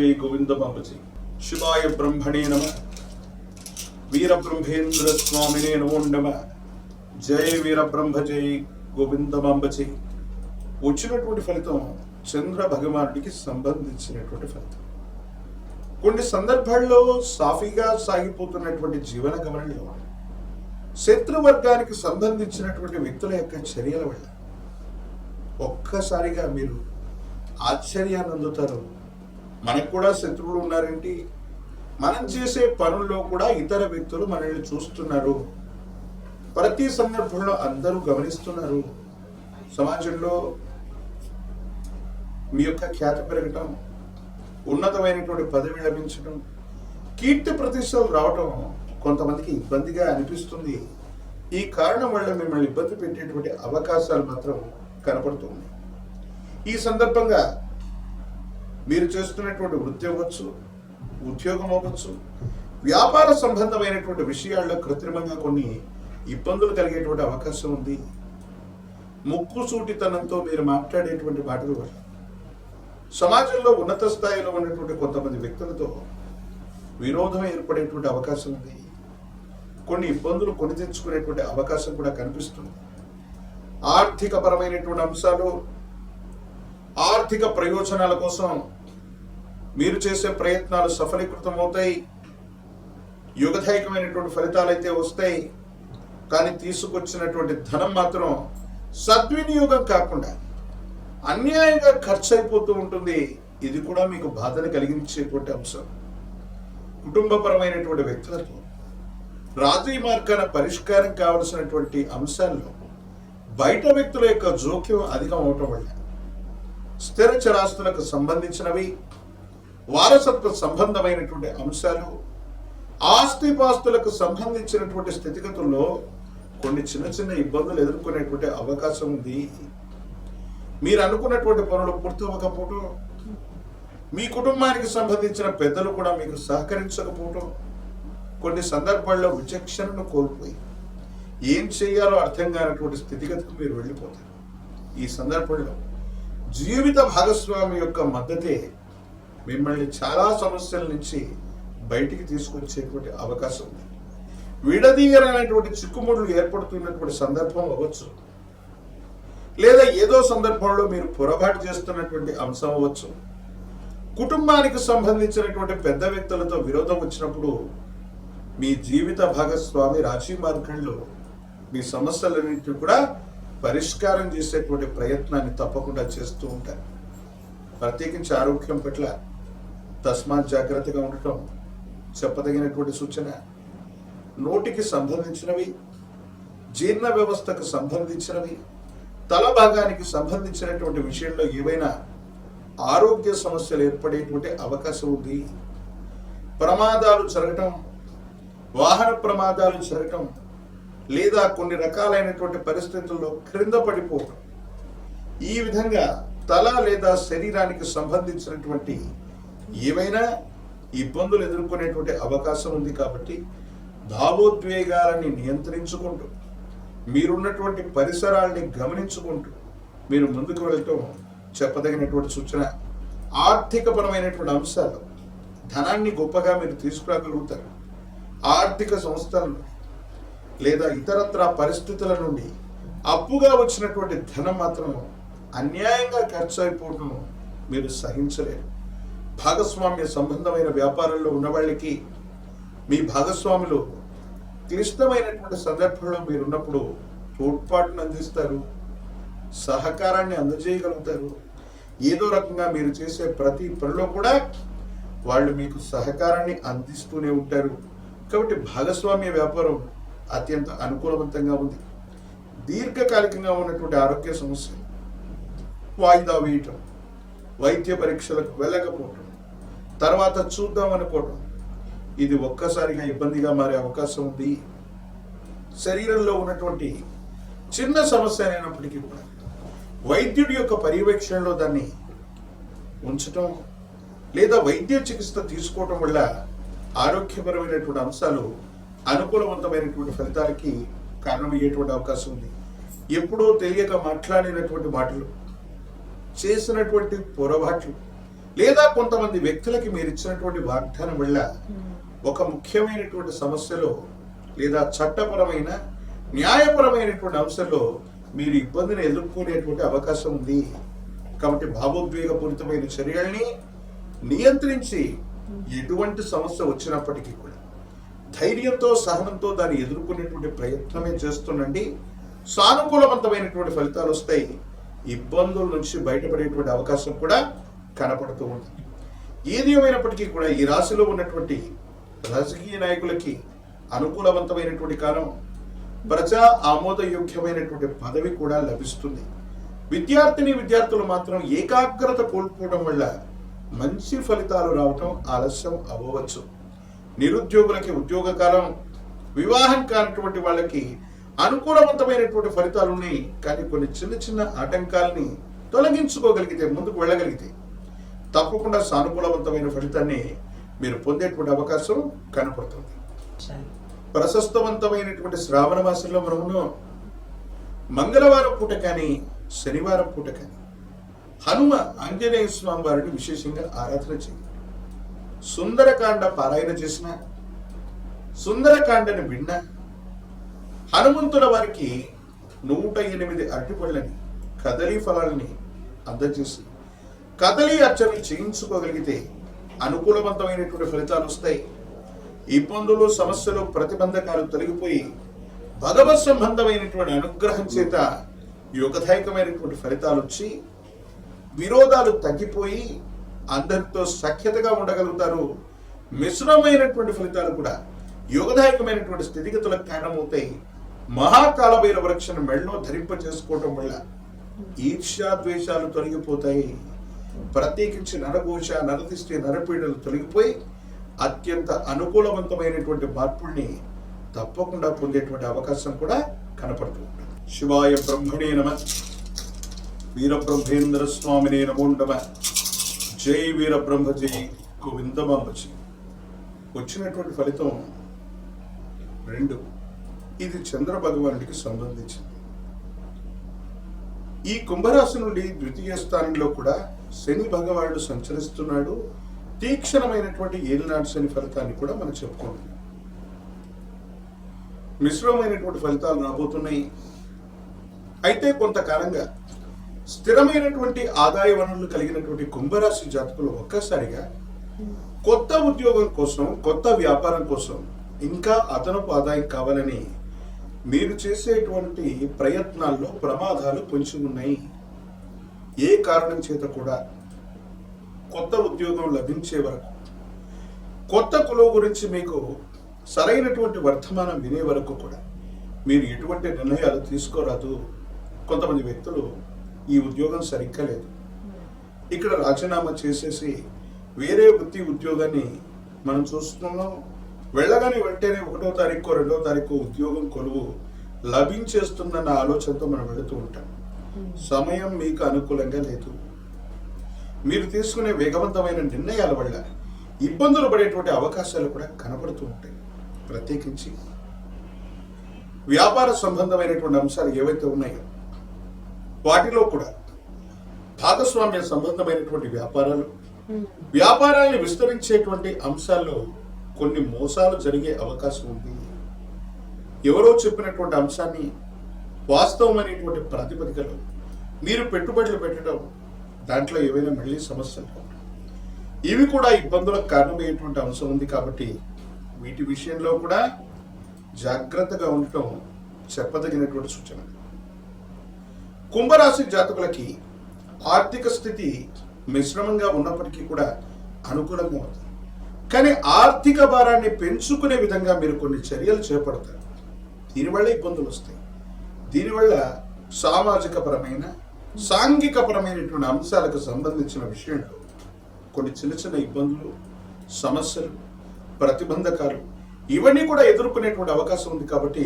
శ్రీ గోవింద బాబుజీ. శివాయ బ్రహ్మణే నమ. వీరబ్రహ్మేంద్ర స్వామినే నమో నమ. జై వీరబ్రహ్మ జై గోవింద బాంబజీ. వచ్చినటువంటి ఫలితం చంద్ర భగవానుడికి సంబంధించినటువంటి ఫలితం. కొన్ని సందర్భాల్లో సాఫీగా సాగిపోతున్నటువంటి జీవన గమనంలో శత్రువర్గానికి సంబంధించినటువంటి వ్యక్తుల యొక్క చర్యల వల్ల ఒక్కసారిగా మీరు ఆశ్చర్యాన్ని అందుతారు మనకు కూడా శత్రువులు ఉన్నారేంటి? మనం చేసే పనుల్లో కూడా ఇతర వ్యక్తులు మనల్ని చూస్తున్నారు. ప్రతి సందర్భంలో అందరూ గమనిస్తున్నారు. సమాజంలో మీ యొక్క ఖ్యాతి పెరగటం ఉన్నతమైనటువంటి పదవి లభించడం కీర్తి ప్రతిష్టలు రావటం కొంతమందికి ఇబ్బందిగా అనిపిస్తుంది. ఈ కారణం వల్ల మిమ్మల్ని ఇబ్బంది పెట్టేటువంటి అవకాశాలు మాత్రం కనపడుతుంది ఈ సందర్భంగా మీరు చేస్తున్నటువంటి వృత్తి అవ్వచ్చు ఉద్యోగం అవ్వచ్చు వ్యాపార సంబంధమైనటువంటి విషయాల్లో కృత్రిమంగా కొన్ని ఇబ్బందులు కలిగేటువంటి అవకాశం ఉంది. ముక్కు సూటితనంతో మీరు మాట్లాడేటువంటి మాటలు సమాజంలో ఉన్నత స్థాయిలో ఉన్నటువంటి కొంతమంది వ్యక్తులతో విరోధం ఏర్పడేటువంటి అవకాశం ఉంది. కొన్ని ఇబ్బందులు కొని తెచ్చుకునేటువంటి అవకాశం కూడా కనిపిస్తుంది. ఆర్థిక పరమైనటువంటి అంశాలు ఆర్థిక ప్రయోజనాల కోసం మీరు చేసే ప్రయత్నాలు సఫలీకృతం అవుతాయి యుగదాయకమైనటువంటి ఫలితాలు అయితే వస్తాయి. కానీ తీసుకొచ్చినటువంటి ధనం మాత్రం సద్వినియోగం కాకుండా అన్యాయంగా ఖర్చు అయిపోతూ ఉంటుంది. ఇది కూడా మీకు బాధను కలిగించేటువంటి అంశం. కుటుంబపరమైనటువంటి వ్యక్తులతో రాజీ మార్గాన పరిష్కారం కావలసినటువంటి అంశాల్లో బయట వ్యక్తుల యొక్క జోక్యం అధికం అవటం వల్ల స్థిర చరాస్తులకు సంబంధించినవి వారసత్వ సంబంధమైనటువంటి అంశాలు ఆస్తిపాస్తులకు సంబంధించినటువంటి స్థితిగతుల్లో కొన్ని చిన్న చిన్న ఇబ్బందులు ఎదుర్కొనేటువంటి అవకాశం ఉంది. మీరు అనుకున్నటువంటి పనులు పూర్తి అవ్వకపోవటం మీ కుటుంబానికి సంబంధించిన పెద్దలు కూడా మీకు సహకరించకపోవటం కొన్ని సందర్భాల్లో విచక్షణను కోల్పోయి ఏం చేయాలో అర్థం కానటువంటి స్థితిగతికి మీరు వెళ్ళిపోతారు. ఈ సందర్భంలో జీవిత భాగస్వామి యొక్క మద్దతే మిమ్మల్ని చాలా సమస్యల నుంచి బయటికి తీసుకొచ్చేటువంటి అవకాశం ఉంది. విడదీయరైనటువంటి చిక్కుముడులు ఏర్పడుతున్నటువంటి సందర్భం అవ్వచ్చు. లేదా ఏదో సందర్భంలో మీరు పొరపాటు చేస్తున్నటువంటి అంశం అవ్వచ్చు. కుటుంబానికి సంబంధించినటువంటి పెద్ద వ్యక్తులతో విరోధం వచ్చినప్పుడు మీ జీవిత భాగస్వామి రాశి మార్గంలో మీ సమస్యలన్నింటినీ కూడా పరిష్కారం చేసేటువంటి ప్రయత్నాన్ని తప్పకుండా చేస్తూ ఉంటారు. ప్రత్యేకించి ఆరోగ్యం పట్ల తస్మాత్ జాగ్రత్తగా ఉండటం చెప్పదగినటువంటి సూచన. నోటికి సంబంధించినవి జీర్ణ వ్యవస్థకు సంబంధించినవి తల భాగానికి సంబంధించినటువంటి విషయంలో ఏవైనా ఆరోగ్య సమస్యలు ఏర్పడేటువంటి అవకాశం ఉంది. ప్రమాదాలు జరగటం వాహన ప్రమాదాలు జరగటం లేదా కొన్ని రకాలైనటువంటి పరిస్థితుల్లో క్రింద పడిపోవడం ఈ విధంగా తల లేదా శరీరానికి సంబంధించినటువంటి ఏవైనా ఇబ్బందులు ఎదుర్కొనేటువంటి అవకాశం ఉంది కాబట్టి భావోద్వేగాలని నియంత్రించుకుంటూ మీరున్నటువంటి పరిసరాల్ని గమనించుకుంటూ మీరు ముందుకు వెళ్ళటం చెప్పదగినటువంటి సూచన ఆర్థికపరమైనటువంటి అంశాలు ధనాన్ని గొప్పగా మీరు తీసుకురాగలుగుతారు. ఆర్థిక సంస్థలను లేదా ఇతరత్ర పరిస్థితుల నుండి అప్పుగా వచ్చినటువంటి ధనం మాత్రం అన్యాయంగా ఖర్చు అయిపోవటం మీరు సహించలేరు. భాగస్వామ్య సంబంధమైన వ్యాపారంలో ఉన్న వాళ్ళకి మీ భాగస్వాములు క్లిష్టమైనటువంటి సందర్భంలో మీరున్నప్పుడు తోడ్పాటును అందిస్తారు సహకారాన్ని అందజేయగలుగుతారు. ఏదో రకంగా మీరు చేసే ప్రతి పనిలో కూడా వాళ్ళు మీకు సహకారాన్ని అందిస్తూనే ఉంటారు. కాబట్టి భాగస్వామ్య వ్యాపారం అత్యంత అనుకూలవంతంగా ఉంది. దీర్ఘకాలికంగా ఉన్నటువంటి ఆరోగ్య సమస్య వాయిదా వేయటం వైద్య పరీక్షలకు వెళ్ళకపోవటం తర్వాత చూద్దాం అనుకోవడం. ఇది ఒక్కసారిగా ఇబ్బందిగా మారే అవకాశం ఉంది. శరీరంలో ఉన్నటువంటి చిన్న సమస్య అయినప్పటికీ కూడా వైద్యుడి యొక్క పర్యవేక్షణలో దాన్ని ఉంచటం లేదా వైద్య చికిత్స తీసుకోవటం వల్ల ఆరోగ్యపరమైనటువంటి అంశాలు అనుకూలవంతమైనటువంటి ఫలితాలకి కారణమయ్యేటువంటి అవకాశం ఉంది. ఎప్పుడో తెలియక మాట్లాడినటువంటి మాటలు చేసినటువంటి పొరపాట్లు లేదా కొంతమంది వ్యక్తులకి మీరు ఇచ్చినటువంటి వాగ్దానం వల్ల ఒక ముఖ్యమైనటువంటి సమస్యలో లేదా చట్టపరమైన న్యాయపరమైనటువంటి అంశంలో మీరు ఇబ్బందిని ఎదుర్కొనేటువంటి అవకాశం ఉంది. కాబట్టి భావోద్వేగపూరితమైన చర్యల్ని నియంత్రించి ఎటువంటి సమస్య వచ్చినప్పటికీ కూడా ధైర్యంతో సహనంతో దాన్ని ఎదుర్కొనేటువంటి ప్రయత్నమే చేస్తుండండి. సానుకూలవంతమైనటువంటి ఫలితాలు వస్తాయి. ఇబ్బందుల నుంచి బయటపడేటువంటి అవకాశం కూడా కనపడుతూ ఉంది. ఏది ఏమైనప్పటికీ కూడా ఈ రాశిలో ఉన్నటువంటి రాజకీయ నాయకులకి అనుకూలవంతమైనటువంటి కాలం ప్రజా ఆమోదయోగ్యమైనటువంటి పదవి కూడా లభిస్తుంది. విద్యార్థిని విద్యార్థులు మాత్రం ఏకాగ్రత కోల్పోవడం వల్ల మంచి ఫలితాలు రావటం ఆలస్యం అవ్వవచ్చు. నిరుద్యోగులకి ఉద్యోగ కాలం వివాహం కానటువంటి వాళ్ళకి అనుకూలవంతమైనటువంటి ఫలితాలు ఉన్నాయి కానీ కొన్ని చిన్న చిన్న ఆటంకాలని తొలగించుకోగలిగితే ముందుకు వెళ్ళగలిగితే తప్పకుండా సానుకూలవంతమైన ఫలితాన్ని మీరు పొందేటువంటి అవకాశం కనపడుతుంది. ప్రశస్తవంతమైనటువంటి శ్రావణ మాసంలో మనము మంగళవారం పూట కానీ శనివారం పూట కానీ హనుమ ఆంజనేయ స్వామి వారిని విశేషంగా ఆరాధన చేయండి. సుందరకాండ పారాయణ చేసిన సుందరకాండని విన్న హనుమంతుల వారికి నూట ఎనిమిది అరటిపళ్ళని కదలీ ఫలాలని అందజేసి కదలీ అర్చనలు చేయించుకోగలిగితే అనుకూలవంతమైనటువంటి ఫలితాలు వస్తాయి. ఇబ్బందులు సమస్యలు ప్రతిబంధకాలు తొలగిపోయి భగవత్ సంబంధమైనటువంటి అనుగ్రహం చేత యోగదాయకమైనటువంటి ఫలితాలు వచ్చి విరోధాలు తగ్గిపోయి అందరితో సఖ్యతగా ఉండగలుగుతారు. మిశ్రమైనటువంటి ఫలితాలు కూడా యోగదాయకమైనటువంటి స్థితిగతులకు కారణమవుతాయి. మహాకాలభైర వృక్షను మెళ్ళలో ధరింప చేసుకోవటం వల్ల ఈర్ష్యా ద్వేషాలు తొలగిపోతాయి. ప్రత్యేకించి నరఘోష నరదిష్టి నరపీడలు తొలగిపోయి అత్యంత అనుకూలవంతమైనటువంటి మార్పుల్ని తప్పకుండా పొందేటువంటి అవకాశం కూడా కనపడుతుంది శివాయ బ్రహ్మణే నమ. వీరబ్రహ్మేంద్ర స్వామినే నమోండమ జై వీరబ్రహ్మ జై గోవిందమాంబజీ వచ్చినటువంటి ఫలితం రెండు. ఇది చంద్ర భగవానుడికి సంబంధించింది. ఈ కుంభరాశి నుండి ద్వితీయ స్థానంలో కూడా శని భగవానుడు సంచరిస్తున్నాడు. తీక్షణమైనటువంటి ఏలినాడు శని ఫలితాన్ని కూడా మనం చెప్పుకోవాలి. మిశ్రమైనటువంటి ఫలితాలు రాబోతున్నాయి. అయితే కొంతకాలంగా స్థిరమైనటువంటి ఆదాయ వనరులు కలిగినటువంటి కుంభరాశి జాతకులు ఒక్కసారిగా కొత్త ఉద్యోగం కోసం కొత్త వ్యాపారం కోసం ఇంకా అదనపు ఆదాయం కావాలని మీరు చేసేటువంటి ప్రయత్నాల్లో ప్రమాదాలు పొంచి ఉన్నాయి. ఏ కారణం చేత కూడా కొత్త ఉద్యోగం లభించే వరకు కొత్త కులం గురించి మీకు సరైనటువంటి వర్తమానం వినే వరకు కూడా మీరు ఎటువంటి నిర్ణయాలు తీసుకోరాదు. కొంతమంది వ్యక్తులు ఈ ఉద్యోగం సరిగ్గా లేదు. ఇక్కడ రాజీనామా చేసేసి వేరే వృత్తి ఉద్యోగాన్ని మనం చూస్తున్నాం. వెళ్ళగానే వెంటనే ఒకటో తారీఖు రెండో తారీఖు ఉద్యోగం కొలువు లభించేస్తుందన్న ఆలోచనతో మనం వెళుతూ ఉంటాం. సమయం మీకు అనుకూలంగా లేదు. మీరు తీసుకునే వేగవంతమైన నిర్ణయాల వల్ల ఇబ్బందులు పడేటువంటి అవకాశాలు కూడా కనబడుతూ ఉంటాయి. ప్రత్యేకించి వ్యాపార సంబంధమైనటువంటి అంశాలు ఏవైతే ఉన్నాయో వాటిలో కూడా భాగస్వామ్య సంబంధమైనటువంటి వ్యాపారాలు వ్యాపారాన్ని విస్తరించేటువంటి అంశాల్లో కొన్ని మోసాలు జరిగే అవకాశం ఉంది. ఎవరో చెప్పినటువంటి అంశాన్ని వాస్తవమైనటువంటి ప్రాతిపదికలో మీరు పెట్టుబడులు పెట్టడం దాంట్లో ఏవైనా మళ్ళీ సమస్యలు. ఇవి కూడా ఇబ్బందులకు కారణమయ్యేటువంటి అంశం ఉంది కాబట్టి వీటి విషయంలో కూడా జాగ్రత్తగా ఉండటం చెప్పదగినటువంటి సూచన. కుంభరాశి జాతకులకి ఆర్థిక స్థితి మిశ్రమంగా ఉన్నప్పటికీ కూడా అనుకూలంగా ఉంది. కానీ ఆర్థిక భారాన్ని పెంచుకునే విధంగా మీరు కొన్ని చర్యలు చేపడతారు. దీనివల్ల ఇబ్బందులు వస్తాయి. దీనివల్ల సామాజిక పరమైన సాంఘిక పరమైనటువంటి అంశాలకు సంబంధించిన విషయంలో కొన్ని చిన్న చిన్న ఇబ్బందులు సమస్యలు ప్రతిబంధకాలు ఇవన్నీ కూడా ఎదుర్కొనేటువంటి అవకాశం ఉంది కాబట్టి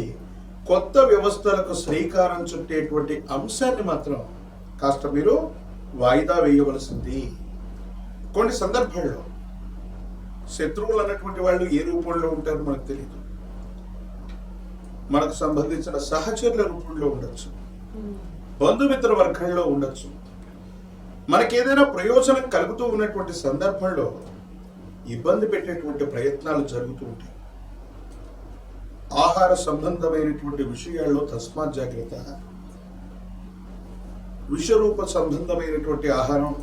కొత్త వ్యవస్థలకు శ్రీకారం చుట్టేటువంటి అంశాన్ని మాత్రం కాస్త మీరు వాయిదా వేయవలసింది. కొన్ని సందర్భాల్లో శత్రువులు అన్నటువంటి వాళ్ళు ఏ రూపంలో ఉంటారో మనకు తెలియదు మనకు సంబంధించిన సహచరుల రూపంలో ఉండొచ్చు. బంధుమిత్ర వర్గంలో ఉండొచ్చు. మనకి ఏదైనా ప్రయోజనం కలుగుతూ ఉన్నటువంటి సందర్భంలో ఇబ్బంది పెట్టేటువంటి ప్రయత్నాలు జరుగుతూ ఉంటాయి. ఆహార సంబంధమైనటువంటి విషయాల్లో తస్మాత్ జాగ్రత్త. విషరూప సంబంధమైనటువంటి ఆహారం.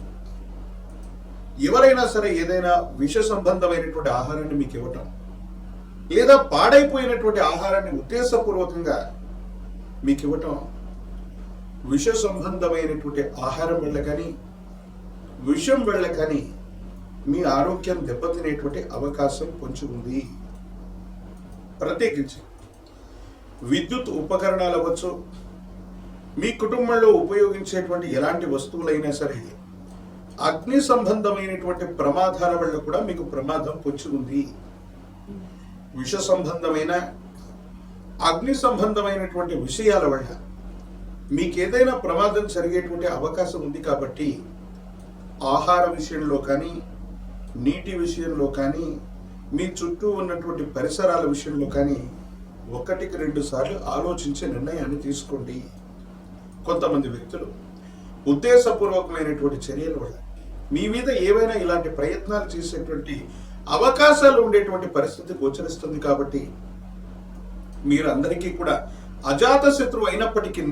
ఎవరైనా సరే ఏదైనా విష సంబంధమైనటువంటి ఆహారాన్ని మీకు ఇవ్వటం. లేదా పాడైపోయినటువంటి ఆహారాన్ని ఉద్దేశపూర్వకంగా మీకు ఇవ్వటం విష సంబంధమైనటువంటి ఆహారం వల్ల కానీ విషం వల్ల కానీ మీ ఆరోగ్యం దెబ్బతినేటువంటి అవకాశం పొంచి ఉంది. ప్రత్యేకించి విద్యుత్ ఉపకరణాలు అవ్వచ్చు మీ కుటుంబంలో ఉపయోగించేటువంటి ఎలాంటి వస్తువులైనా సరే అగ్ని సంబంధమైనటువంటి ప్రమాదాల వల్ల కూడా మీకు ప్రమాదం పొంచి ఉంది. విష సంబంధమైన అగ్ని సంబంధమైనటువంటి విషయాల వల్ల మీకు ఏదైనా ప్రమాదం జరిగేటువంటి అవకాశం ఉంది కాబట్టి ఆహార విషయంలో కానీ నీటి విషయంలో కానీ మీ చుట్టూ ఉన్నటువంటి పరిసరాల విషయంలో కానీ ఒకటికి రెండు సార్లు ఆలోచించే నిర్ణయాన్ని తీసుకోండి. కొంతమంది వ్యక్తులు ఉద్దేశపూర్వకమైనటువంటి చర్యల వల్ల మీ మీద ఏవైనా ఇలాంటి ప్రయత్నాలు చేసేటువంటి అవకాశాలు ఉండేటువంటి పరిస్థితి గోచరిస్తుంది కాబట్టి మీరు అందరికీ కూడా అజాత శత్రువు అయినప్పటికీ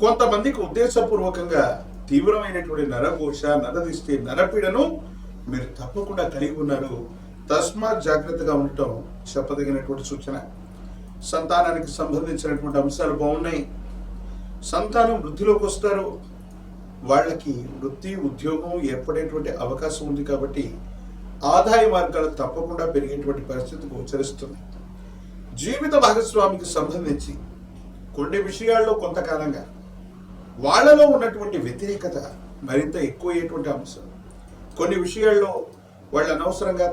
కొంతమందికి ఉద్దేశపూర్వకంగా తీవ్రమైనటువంటి నరఘోష నరదిష్టి నరపీడను మీరు తప్పకుండా కలిగి ఉన్నారు. తస్మాత్ జాగ్రత్తగా ఉండటం చెప్పదగినటువంటి సూచన. సంతానానికి సంబంధించినటువంటి అంశాలు బాగున్నాయి. సంతానం వృద్ధిలోకి వస్తారు. వాళ్ళకి వృత్తి ఉద్యోగం ఏర్పడేటువంటి అవకాశం ఉంది కాబట్టి ఆదాయ మార్గాలు తప్పకుండా పెరిగేటువంటి పరిస్థితి గోచరిస్తుంది జీవిత భాగస్వామికి సంబంధించి కొన్ని విషయాల్లో కొంతకాలంగా వాళ్ళలో ఉన్నటువంటి వ్యతిరేకత మరింత ఎక్కువయ్యేటువంటి అంశం. కొన్ని విషయాల్లో వాళ్ళు అనవసరంగా